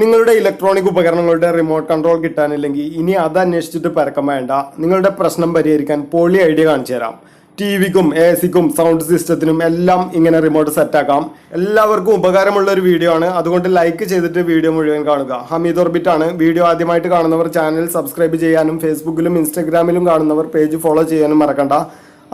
നിങ്ങളുടെ ഇലക്ട്രോണിക് ഉപകരണങ്ങളുടെ remote control കിട്ടാനില്ലെങ്കിൽ ഇനി അത് അന്വേഷിച്ചിട്ട് പരക്കം വേണ്ട. നിങ്ങളുടെ പ്രശ്നം പരിഹരിക്കാൻ പോളി ഐഡിയ കാണിച്ചു തരാം. ടി വിക്കും എ സിക്കും സൗണ്ട് സിസ്റ്റത്തിനും എല്ലാം ഇങ്ങനെ റിമോട്ട് സെറ്റാക്കാം എല്ലാവർക്കും ഉപകാരമുള്ള ഒരു വീഡിയോ ആണ്. അതുകൊണ്ട് ലൈക്ക് ചെയ്തിട്ട് വീഡിയോ മുഴുവൻ കാണുക. ഹമീദ് ഓർബിറ്റ് ആണ്. വീഡിയോ ആദ്യമായിട്ട് കാണുന്നവർ ചാനൽ സബ്സ്ക്രൈബ് ചെയ്യാനും ഫേസ്ബുക്കിലും ഇൻസ്റ്റാഗ്രാമിലും കാണുന്നവർ പേജ് ഫോളോ ചെയ്യാനും മറക്കണ്ട.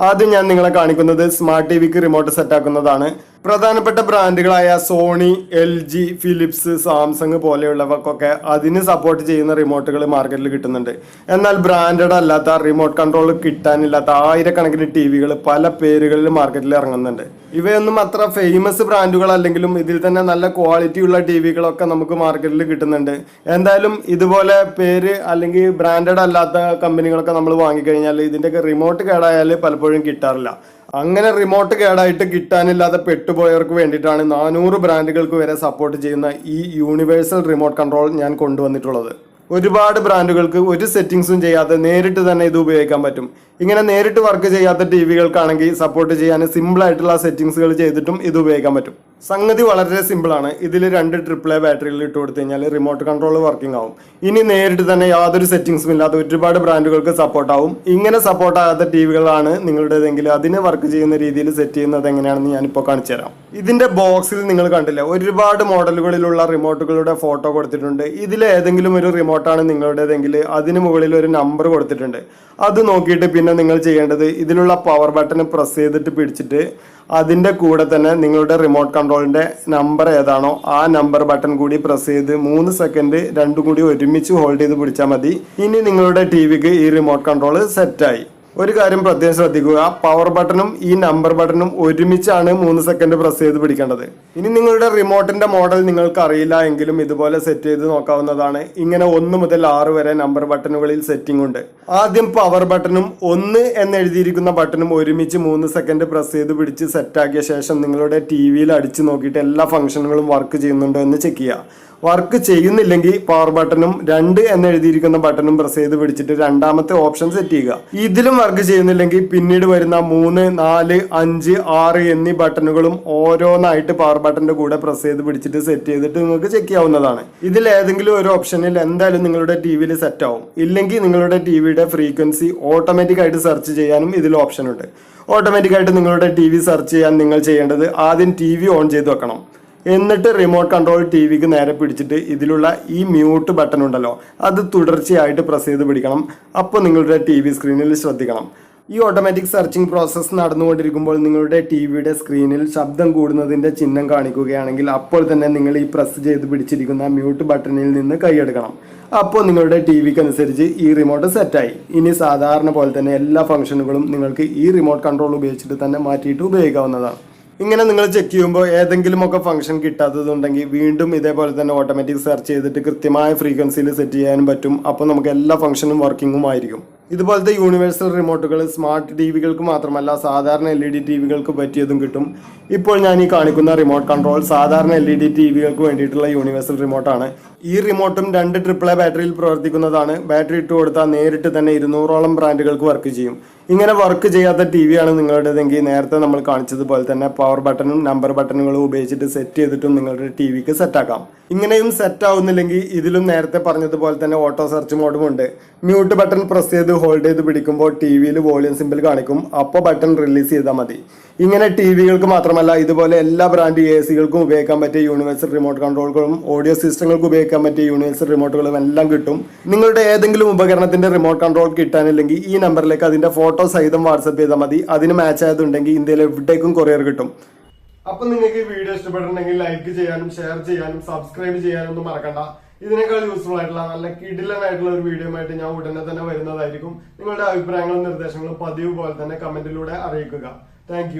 ആദ്യം ഞാൻ നിങ്ങളെ കാണിക്കുന്നത് സ്മാർട്ട് ടി വിക്ക് റിമോട്ട് സെറ്റാക്കുന്നതാണ് പ്രധാനപ്പെട്ട ബ്രാൻഡുകളായ Sony L G Philips Samsung പോലെയുള്ളവർക്കൊക്കെ അതിന് സപ്പോർട്ട് ചെയ്യുന്ന റിമോട്ടുകൾ മാർക്കറ്റിൽ കിട്ടുന്നുണ്ട്. എന്നാൽ ബ്രാൻഡഡ് അല്ലാത്ത റിമോട്ട് കൺട്രോൾ കിട്ടാനില്ലാത്ത ആയിരക്കണക്കിന് ടി വികൾ പല പേരുകളിൽ മാർക്കറ്റിൽ ഇറങ്ങുന്നുണ്ട്. ഇവയൊന്നും അത്ര ഫേമസ് ബ്രാൻഡുകൾ അല്ലെങ്കിലും ഇതിൽ തന്നെ നല്ല ക്വാളിറ്റി ഉള്ള ടി വികളൊക്കെ നമുക്ക് മാർക്കറ്റിൽ കിട്ടുന്നുണ്ട്. എന്തായാലും ഇതുപോലെ പേര് അല്ലെങ്കിൽ ബ്രാൻഡഡ് അല്ലാത്ത കമ്പനികളൊക്കെ നമ്മൾ വാങ്ങിക്കഴിഞ്ഞാൽ ഇതിന്റെയൊക്കെ റിമോട്ട് കേടായാൽ പലപ്പോഴും കിട്ടാറില്ല. അങ്ങനെ റിമോട്ട് കേടായിട്ട് കിട്ടാനില്ലാതെ പെട്ടുപോയവർക്ക് വേണ്ടിയിട്ടാണ് നാനൂറ് ബ്രാൻഡുകൾക്ക് വരെ സപ്പോർട്ട് ചെയ്യുന്ന ഈ യൂണിവേഴ്സൽ റിമോട്ട് കൺട്രോൾ ഞാൻ കൊണ്ടുവന്നിട്ടുള്ളത്. ഒരുപാട് ബ്രാൻഡുകൾക്ക് ഒരു സെറ്റിങ്സും ചെയ്യാതെ നേരിട്ട് തന്നെ ഇത് ഉപയോഗിക്കാൻ പറ്റും. ഇങ്ങനെ നേരിട്ട് വർക്ക് ചെയ്യാത്ത ടി വികൾക്കാണെങ്കിൽ സപ്പോർട്ട് ചെയ്യാൻ സിമ്പിളായിട്ടുള്ള സെറ്റിങ്സുകൾ ചെയ്തിട്ടും ഇത് ഉപയോഗിക്കാൻ പറ്റും. സംഗതി വളരെ സിമ്പിളാണ് ഇതിൽ രണ്ട് ട്രിപ്പിൾ എ ബാറ്ററികൾ ഇട്ട് കൊടുത്തു കഴിഞ്ഞാൽ റിമോട്ട് കൺട്രോൾ വർക്കിംഗ് ആവും. ഇനി നേരിട്ട് തന്നെ യാതൊരു സെറ്റിങ്സും ഇല്ലാത്ത ഒരുപാട് ബ്രാൻഡുകൾക്ക് സപ്പോർട്ട് ആവും. ഇങ്ങനെ സപ്പോർട്ട് ആകാത്ത ടി വികളാണ് നിങ്ങളുടേതെങ്കിൽ അതിനെ വർക്ക് ചെയ്യുന്ന രീതിയിൽ സെറ്റ് ചെയ്യുന്നത് എങ്ങനെയാണെന്ന് ഞാനിപ്പോൾ കാണിച്ചു തരാം. ഇതിന്റെ ബോക്സിൽ നിങ്ങൾ കണ്ടില്ല ഒരുപാട് മോഡലുകളിലുള്ള റിമോട്ടുകളുടെ ഫോട്ടോ കൊടുത്തിട്ടുണ്ട്. ഇതിൽ ഏതെങ്കിലും ഒരു റിമോട്ടാണ് നിങ്ങളുടേതെങ്കിൽ അതിന് മുകളിൽ ഒരു നമ്പർ കൊടുത്തിട്ടുണ്ട്. അത് നോക്കിയിട്ട് പിന്നെ നിങ്ങൾ ചെയ്യേണ്ടത്. ഇതിലുള്ള പവർ ബട്ടൺ പ്രസ് ചെയ്തിട്ട് പിടിച്ചിട്ട് അതിന്റെ കൂടെ തന്നെ നിങ്ങളുടെ റിമോട്ട് കൺട്രോളിന്റെ നമ്പർ ഏതാണോ ആ നമ്പർ ബട്ടൺ കൂടി പ്രസ് ചെയ്ത് മൂന്ന് സെക്കൻഡ് രണ്ടും കൂടി ഒരുമിച്ച് ഹോൾഡ് ചെയ്ത് പിടിച്ചാൽ മതി. ഇനി നിങ്ങളുടെ ടി വിക്ക് ഈ റിമോട്ട് കൺട്രോൾ സെറ്റായി ഒരു കാര്യം പ്രത്യേകം ശ്രദ്ധിക്കുക. പവർ ബട്ടണും ഈ നമ്പർ ബട്ടണും ഒരുമിച്ചാണ് മൂന്ന് സെക്കൻഡ് പ്രസ് ചെയ്ത് പിടിക്കേണ്ടത്. ഇനി നിങ്ങളുടെ റിമോട്ടിന്റെ മോഡൽ നിങ്ങൾക്ക് അറിയില്ല എങ്കിലും ഇതുപോലെ സെറ്റ് ചെയ്ത് നോക്കാവുന്നതാണ്. ഇങ്ങനെ ഒന്ന് മുതൽ ആറ് വരെ നമ്പർ ബട്ടണുകളിൽ സെറ്റിംഗ് ഉണ്ട്. ആദ്യം പവർ ബട്ടണും ഒന്ന് എഴുതിയിരിക്കുന്ന ബട്ടണും ഒരുമിച്ച് മൂന്ന് സെക്കൻഡ് പ്രസ് ചെയ്ത് പിടിച്ച് സെറ്റാക്കിയ ശേഷം നിങ്ങളുടെ ടി വിയിൽ അടിച്ചു നോക്കിയിട്ട് എല്ലാ ഫംഗ്ഷനുകളും വർക്ക് ചെയ്യുന്നുണ്ടോ എന്ന് ചെക്ക് ചെയ്യുക. വർക്ക് ചെയ്യുന്നില്ലെങ്കിൽ പവർ ബട്ടണും രണ്ട് എന്ന് എഴുതിയിരിക്കുന്ന ബട്ടണും പ്രസ് ചെയ്ത് പിടിച്ചിട്ട് രണ്ടാമത്തെ ഓപ്ഷൻ സെറ്റ് ചെയ്യുക. ഇതിലും വർക്ക് ചെയ്യുന്നില്ലെങ്കിൽ പിന്നീട് വരുന്ന മൂന്ന് നാല് അഞ്ച് ആറ് എന്നീ ബട്ടണുകളും ഓരോന്നായിട്ട് പവർ ബട്ടന്റെ കൂടെ പ്രസ് ചെയ്ത് പിടിച്ചിട്ട് സെറ്റ് ചെയ്തിട്ട് നിങ്ങൾക്ക് ചെക്ക് ചെയ്യാവുന്നതാണ്. ഇതിൽ ഏതെങ്കിലും ഒരു ഓപ്ഷനിൽ എന്തായാലും നിങ്ങളുടെ ടി വിയിൽ സെറ്റ് ആവും. ഇല്ലെങ്കിൽ നിങ്ങളുടെ ടി വിയുടെ ഫ്രീക്വൻസി ഓട്ടോമാറ്റിക് ആയിട്ട് സെർച്ച് ചെയ്യാനും ഇതിൽ ഓപ്ഷൻ ഉണ്ട്. ഓട്ടോമാറ്റിക് ആയിട്ട് നിങ്ങളുടെ ടി വി സെർച്ച് ചെയ്യാൻ നിങ്ങൾ ചെയ്യേണ്ടത് ആദ്യം ടി വി ഓൺ ചെയ്ത് വെക്കണം. എന്നിട്ട് റിമോട്ട് കൺട്രോൾ ടി വിക്ക് നേരെ പിടിച്ചിട്ട് ഇതിലുള്ള ഈ മ്യൂട്ട് ബട്ടൺ ഉണ്ടല്ലോ അത് തുടർച്ചയായിട്ട് പ്രസ് ചെയ്ത് പിടിക്കണം. അപ്പോൾ നിങ്ങളുടെ ടി വി സ്ക്രീനിൽ ശ്രദ്ധിക്കണം. ഈ ഓട്ടോമാറ്റിക് സെർച്ചിങ് പ്രോസസ്സ് നടന്നുകൊണ്ടിരിക്കുമ്പോൾ നിങ്ങളുടെ ടി വിയുടെ സ്ക്രീനിൽ ശബ്ദം കൂടുന്നതിന്റെ ചിഹ്നം കാണിക്കുകയാണെങ്കിൽ അപ്പോൾ തന്നെ നിങ്ങൾ ഈ പ്രസ് ചെയ്ത് പിടിച്ചിരിക്കുന്ന മ്യൂട്ട് ബട്ടണിൽ നിന്ന് കൈയെടുക്കണം. അപ്പോൾ നിങ്ങളുടെ ടി വിക്ക് അനുസരിച്ച് ഈ റിമോട്ട് സെറ്റായി ഇനി സാധാരണ പോലെ തന്നെ എല്ലാ ഫംഗ്ഷനുകളും നിങ്ങൾക്ക് ഈ റിമോട്ട് കൺട്രോൾ ഉപയോഗിച്ചിട്ട് തന്നെ മാറ്റിയിട്ട് ഉപയോഗിക്കാവുന്നതാണ്. ഇങ്ങനെ നിങ്ങൾ ചെക്ക് ചെയ്യുമ്പോൾ ഏതെങ്കിലുമൊക്കെ ഫംഗ്ഷൻ കിട്ടാത്തതുണ്ടെങ്കിൽ വീണ്ടും ഇതേപോലെ തന്നെ ഓട്ടോമാറ്റിക് സെർച്ച് ചെയ്തിട്ട് കൃത്യമായ ഫ്രീക്വൻസിയിൽ സെറ്റ് ചെയ്യാനും പറ്റും. അപ്പോൾ നമുക്ക് എല്ലാ ഫംഗ്ഷനും വർക്കിങ്ങും ആയിരിക്കും. ഇതുപോലത്തെ യൂണിവേഴ്സൽ റിമോട്ടുകൾ സ്മാർട്ട് ടി വികൾക്ക് മാത്രമല്ല സാധാരണ എൽ ഇ ഡി ടി വികൾക്ക് പറ്റിയതും കിട്ടും. ഇപ്പോൾ ഞാൻ ഈ കാണിക്കുന്ന റിമോട്ട് കൺട്രോൾ സാധാരണ എൽ ഇ ഡി ടി വികൾക്ക് വേണ്ടിയിട്ടുള്ള യൂണിവേഴ്സൽ റിമോട്ടാണ് ഈ റിമോട്ടും രണ്ട് ട്രിപ്പിൾ എ ബാറ്ററിയിൽ പ്രവർത്തിക്കുന്നതാണ്. ബാറ്ററി ഇട്ട് കൊടുത്താൽ നേരിട്ട് തന്നെ ഇരുന്നൂറോളം ബ്രാൻഡുകൾക്ക് വർക്ക് ചെയ്യും. ഇങ്ങനെ വർക്ക് ചെയ്യാത്ത ടി വി ആണ് നിങ്ങളുടേതെങ്കിൽ നേരത്തെ നമ്മൾ കാണിച്ചതുപോലെ തന്നെ പവർ ബട്ടണും നമ്പർ ബട്ടണുകളും ഉപയോഗിച്ചിട്ട് സെറ്റ് ചെയ്തിട്ടും നിങ്ങളുടെ ടി വിക്ക് സെറ്റാക്കാം ഇങ്ങനെയും സെറ്റ് ആവുന്നില്ലെങ്കിൽ ഇതിലും നേരത്തെ പറഞ്ഞതുപോലെ തന്നെ ഓട്ടോ സെർച്ച് മോഡും ഉണ്ട്. മ്യൂട്ട് ബട്ടൺ പ്രസ് ചെയ്ത് ഹോൾഡ് ചെയ്ത് പിടിക്കുമ്പോൾ ടി വിയിൽ വോളിയം സിമ്പിൾ കാണിക്കും. അപ്പോൾ ബട്ടൺ റിലീസ് ചെയ്താൽ മതി. ഇങ്ങനെ ടി വികൾക്ക് മാത്രമല്ല ഇതുപോലെ എല്ലാ ബ്രാൻഡ് എ സികൾക്കും ഉപയോഗിക്കാൻ പറ്റിയ യൂണിവേഴ്സൽ റിമോട്ട് കൺട്രോളുകളും ഓഡിയോ സിസ്റ്റങ്ങൾക്ക് ഉപയോഗിക്കാൻ പറ്റിയ യൂണിവേഴ്സൽ റിമോട്ടുകളും എല്ലാം കിട്ടും. നിങ്ങളുടെ ഏതെങ്കിലും ഉപകരണത്തിന്റെ റിമോട്ട് കൺട്രോൾ കിട്ടാനില്ലെങ്കിൽ ഈ നമ്പറിലേക്ക് അതിന്റെ ഫോട്ടോ സഹിതം വാട്സപ്പ് ചെയ്താൽ മതി. അതിന് മാച്ച് ആയതുണ്ടെങ്കിൽ ഇന്ത്യയിൽ എവിടേക്കും കൊറിയർ കിട്ടും. അപ്പൊ നിങ്ങൾക്ക് ഈ വീഡിയോ ഇഷ്ടപ്പെട്ടിട്ടുണ്ടെങ്കിൽ ലൈക്ക് ചെയ്യാനും ഷെയർ ചെയ്യാനും സബ്സ്ക്രൈബ് ചെയ്യാനും ഒന്നും മറക്കണ്ട. ഇതിനേക്കാൾ യൂസ്ഫുൾ ആയിട്ടുള്ള നല്ല കിടിലനായിട്ടുള്ള ഒരു വീഡിയോ ആയിട്ട് ഞാൻ ഉടനെ തന്നെ വരുന്നതായിരിക്കും. നിങ്ങളുടെ അഭിപ്രായങ്ങളും നിർദ്ദേശങ്ങളും പതിവ് പോലെ തന്നെ കമന്റിലൂടെ അറിയിക്കുക. താങ്ക്